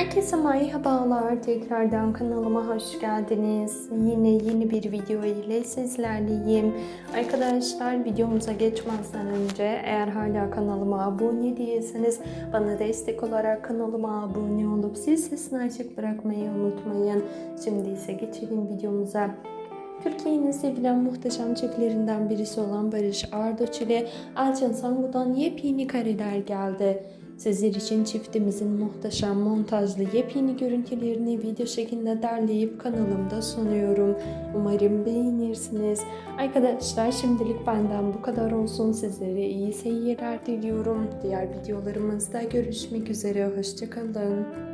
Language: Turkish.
Herkese merhabalar. Tekrardan kanalıma hoş geldiniz. Yine yeni bir video ile sizlerleyim. Arkadaşlar videomuza geçmezden önce eğer hala kanalıma abone değilseniz bana destek olarak kanalıma abone olup zil sesini açık bırakmayı unutmayın. Şimdi ise geçelim videomuza. Türkiye'nin sevilen muhteşem çiftlerinden birisi olan Barış Arduç ile Elçin Sangu'dan yepyeni kareler geldi. Sizler için çiftimizin muhteşem montajlı yepyeni görüntülerini video şeklinde derleyip kanalımda sunuyorum. Umarım beğenirsiniz. Arkadaşlar şimdilik benden bu kadar olsun. Sizlere iyi seyirler diliyorum. Diğer videolarımızda görüşmek üzere. Hoşçakalın.